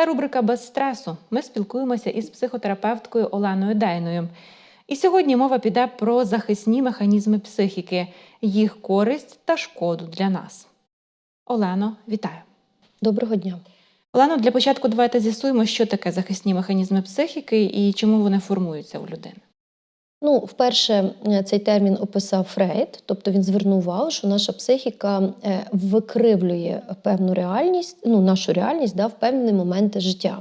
Це рубрика без стресу. Ми спілкуємося із психотерапевткою Оленою Дейною. І сьогодні мова піде про захисні механізми психіки, їх користь та шкоду для нас. Олено, вітаю! Доброго дня. Олено, для початку давайте з'ясуємо, що таке захисні механізми психіки і чому вони формуються у людини. Ну, вперше е, цей термін описав Фрейд, тобто він звернув увагу, що наша психіка е, викривлює певну реальність, ну нашу реальність да, в певні моменти життя.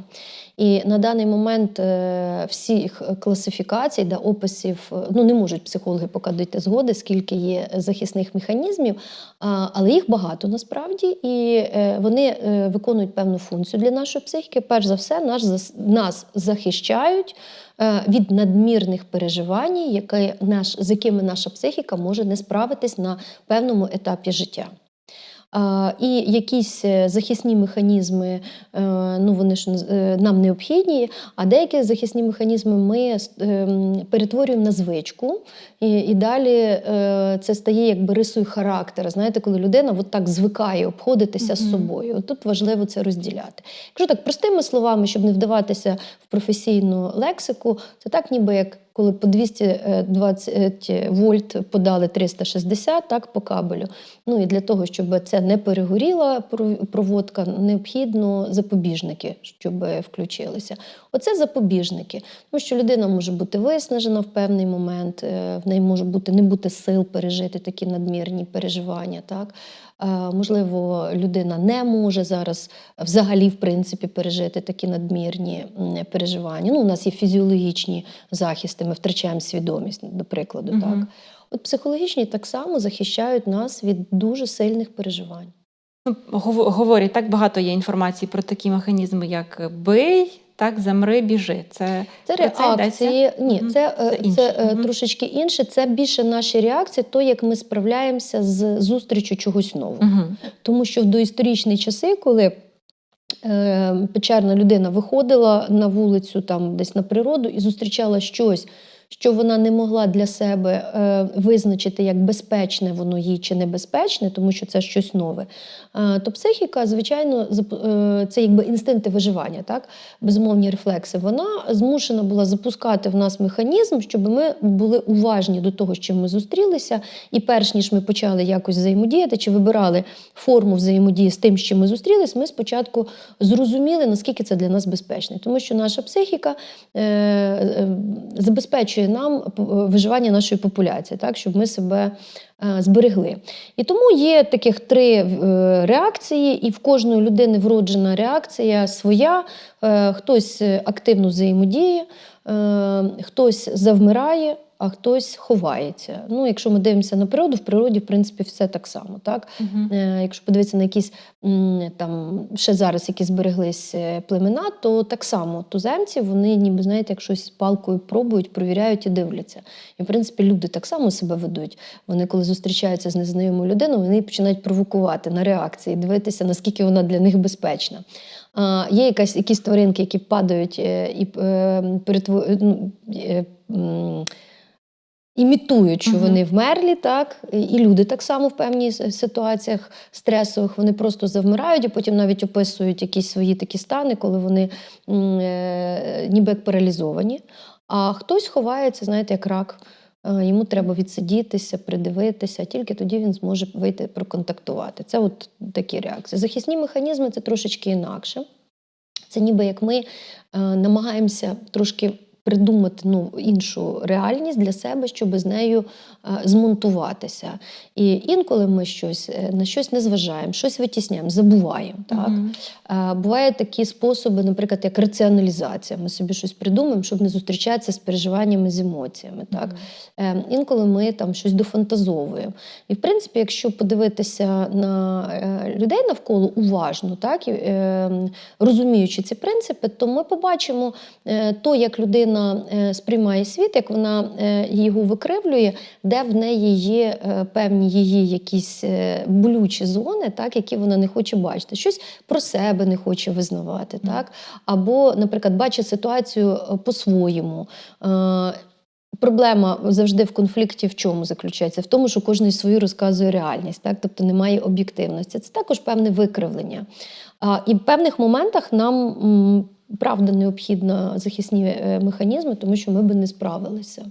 І на даний момент е, всіх класифікацій, да, описів, е, ну не можуть психологи поки дійти згоди, скільки є захисних механізмів, але їх багато насправді, і е, вони виконують певну функцію для нашої психіки. Перш за все, наш, зас- нас захищають від надмірних переживань, яке наш, з якими наша психіка може не справитись на певному етапі життя. І якісь е, захисні механізми, е, ну вони ж е, нам необхідні, а деякі захисні механізми ми ем, перетворюємо на звичку, і, і далі це стає якби рисою характеру. Знаєте, коли людина от так звикає обходитися з собою. От Тут важливо це розділяти. Якщо так простими словами, щоб не вдаватися в професійну лексику, це так, ніби як коли по 220 вольт подали 360 так, по кабелю. Ну і для того, щоб це не перегоріла проводка, необхідно запобіжники, щоб включилися. Оце запобіжники. Тому що людина може бути виснажена в певний момент, е, в неї може бути не бути сил пережити такі надмірні переживання. Так? Е, Можливо, людина не може зараз взагалі в принципі пережити такі надмірні переживання. Ну, у нас є фізіологічні захисти, ми втрачаємо свідомість, до прикладу. Мгм. Так? От психологічні так само захищають нас від дуже сильних переживань. Ну, говорять, так багато є інформації про такі механізми, як бий, так, замри, біжи. Це, Це це реакції. Ні, це, е, Це це, е, Мгм. трошечки інше. Це більше наші реакції, то як ми справляємося з зустрічю чогось нового. Угу. Тому що в доісторичні часи, коли е, печерна людина виходила на вулицю, там десь на природу і зустрічала щось, що вона не могла для себе е, визначити, як безпечне воно їй чи небезпечне, тому що це щось нове. То психіка, звичайно, е, це якби інстинкти виживання, так? безумовні рефлекси. Вона змушена була запускати в нас механізм, щоб ми були уважні до того, з чим ми зустрілися, і перш ніж ми почали якось взаємодіяти чи вибирали форму взаємодії з тим, з чим ми зустрілись, ми спочатку зрозуміли, наскільки це для нас безпечно. Тому що наша психіка е, е, забезпечує нам виживання нашої популяції, так, щоб ми себе е, зберегли. І тому є таких три е, реакції, і в кожної людини вроджена реакція своя. Е, Хтось е, активно взаємодіє, е, хтось завмирає, а хтось ховається. Ну, якщо ми дивимося на природу, в природі, в принципі, все так само. Так? Угу. Якщо подивитися на якісь там ще зараз, які збереглись е, племена, то так само туземці вони, ніби знаєте, як щось палкою пробують, провіряють і дивляться. І в принципі люди так само себе ведуть. Вони, коли зустрічаються з незнайомою людиною, вони починають провокувати на реакції, дивитися, наскільки вона для них безпечна. А, є якась, якісь тваринки, які падають е, і е, перетво... ну, е, м, імітують, що Мгм. вони вмерлі, так і і люди так само в певних ситуаціях стресових вони просто завмирають, а потім навіть описують якісь свої такі стани, коли вони е, ніби як паралізовані. А хтось ховається, знаєте, як рак. Йому треба відсидітися, придивитися, тільки тоді він зможе вийти проконтактувати. Це от такі реакції. Захисні механізми це трошечки інакше. Це ніби як ми е, намагаємося трошки придумати ну, іншу реальність для себе, щоб з нею е, змонтуватися. І інколи ми щось е, на щось не зважаємо, щось витісняємо, забуваємо. Так? Е, Бувають такі способи, наприклад, як раціоналізація. Ми собі щось придумаємо, щоб не зустрічатися з переживаннями, з емоціями. Так? Е, Інколи ми там щось дофантазовуємо. І, в принципі, якщо подивитися на людей навколо уважно, так, і, е, розуміючи ці принципи, то ми побачимо то, як людина е, сприймає світ, як вона е, його викривлює, де в неї є е, певні її якісь болючі зони, так, які вона не хоче бачити. Щось про себе не хоче визнавати. Так? Або, наприклад, бачить ситуацію по-своєму. Проблема завжди в конфлікті в чому заключається? В тому, що кожен свою розказує реальність, так? тобто немає об'єктивності. Це також певне викривлення. А, і в певних моментах нам правда необхідно захисні е, механізми, тому що ми би не справилися.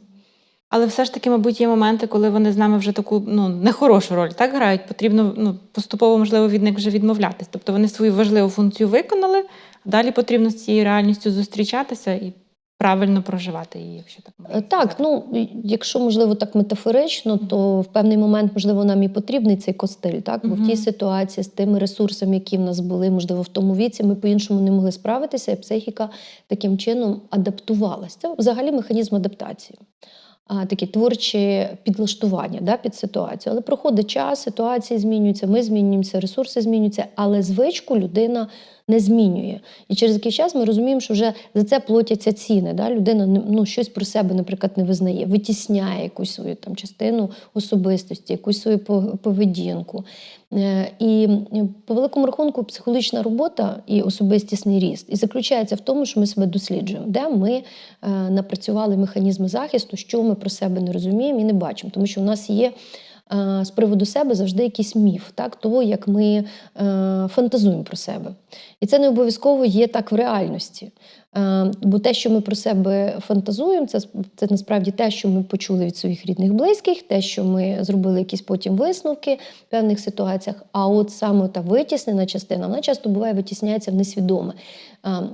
Але все ж таки, мабуть, є моменти, коли вони з нами вже таку ну нехорошу роль так грають. Потрібно ну поступово, можливо, від них вже відмовлятись. Тобто вони свою важливу функцію виконали, а далі потрібно з цією реальністю зустрічатися і правильно проживати її, якщо так можна Е, Так, ну якщо можливо так метафорично, то в певний момент можливо нам і потрібний цей костиль, так бо в тій ситуації з тими ресурсами, які в нас були, можливо, в тому віці, ми по-іншому не могли справитися, і психіка таким чином адаптувалася. Це взагалі механізм адаптації. А, такі творчі підлаштування да, під ситуацію. Але проходить час, ситуації змінюються, ми змінюємося, ресурси змінюються, але звичку людина не змінює. І через якийсь час ми розуміємо, що вже за це платяться ціни. Да? Людина ну, щось про себе, наприклад, не визнає, витісняє якусь свою там частину особистості, якусь свою по- поведінку. Е, І по великому рахунку психологічна робота і особистісний ріст і заключається в тому, що ми себе досліджуємо, де ми е, напрацювали механізми захисту, що ми про себе не розуміємо і не бачимо, тому що у нас є. Е, З приводу себе завжди якийсь міф, так того, як ми е, фантазуємо про себе. І це не обов'язково є так в реальності. Е, бо те, що ми про себе фантазуємо, це, це насправді те, що ми почули від своїх рідних близьких, те, що ми зробили якісь потім висновки в певних ситуаціях. А от саме та витіснена частина, вона часто буває витісняється в несвідоме.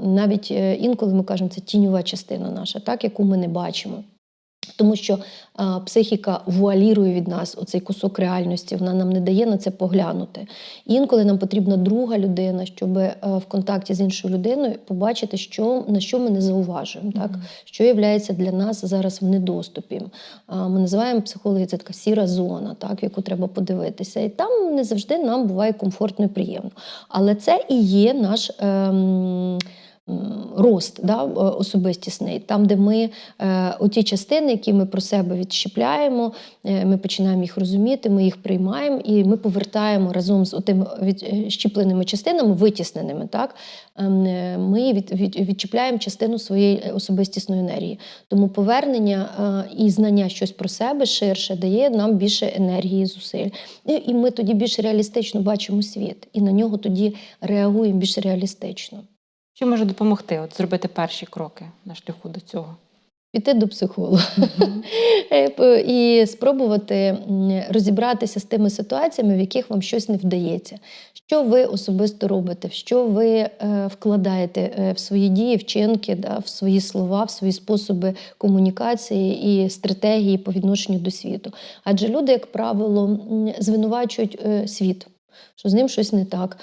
Навіть інколи ми кажемо, це тіньова частина наша, так, яку ми не бачимо. Тому що а, психіка вуалірує від нас оцей кусок реальності, вона нам не дає на це поглянути. І інколи нам потрібна друга людина, щоб е, в контакті з іншою людиною побачити, що, на що ми не зауважуємо, так? Мгм. що є для нас зараз в недоступі. А, Ми називаємо психологи це така сіра зона, так, в яку треба подивитися. І там не завжди нам буває комфортно і приємно. Але це і є наш. Ем, Рост да, е, особистісний, там, де ми е, оті частини, які ми про себе відщепляємо, е, ми починаємо їх розуміти, ми їх приймаємо і ми повертаємо разом з тими відщепленими частинами, витісненими. Так, ем, ми від, від, відчіпляємо частину своєї особистісної енергії. Тому повернення і знання щось про себе ширше дає нам більше енергії зусиль. І ми тоді більш реалістично бачимо світ, і на нього тоді реагуємо більш реалістично. Що може допомогти от зробити перші кроки на шляху до цього? Піти до психолога п- і спробувати розібратися з тими ситуаціями, в яких вам щось не вдається. Що ви особисто робите, що ви е, вкладаєте е, в свої дії, вчинки, да, в свої слова, в свої способи комунікації і стратегії по відношенню до світу. Адже люди, як правило, звинувачують світ. Що з ним щось не так,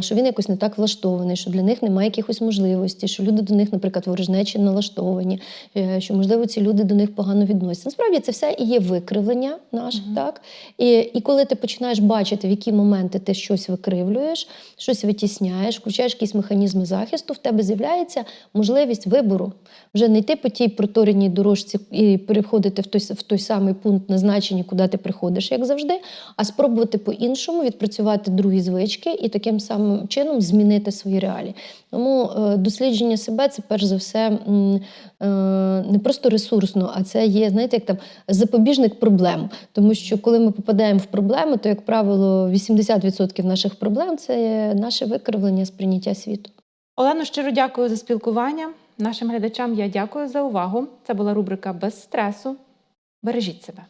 що він якось не так влаштований, що для них немає якихось можливостей, що люди до них, наприклад, ворожнечі налаштовані, е, що можливо ці люди до них погано відносяться. Насправді це все і є викривлення наше, Мгм. так і, і коли ти починаєш бачити, в які моменти ти щось викривлюєш, щось витісняєш, включаєш якісь механізми захисту, в тебе з'являється можливість вибору. Вже не йти по тій протореній дорожці і переходити в той, в той самий пункт назначення, куди ти приходиш, як завжди, а спробувати по-іншому відпрацювати другі звички і таким самим чином змінити свої реалії. Тому е, дослідження себе це перш за все е, не просто ресурсно, а це є, знаєте, як там запобіжник проблем. Тому що коли ми попадаємо в проблеми, то, як правило, 80% наших проблем це є наше викривлення сприйняття світу. Олено, щиро дякую за спілкування. Нашим глядачам я дякую за увагу. Це була рубрика без стресу. Бережіть себе.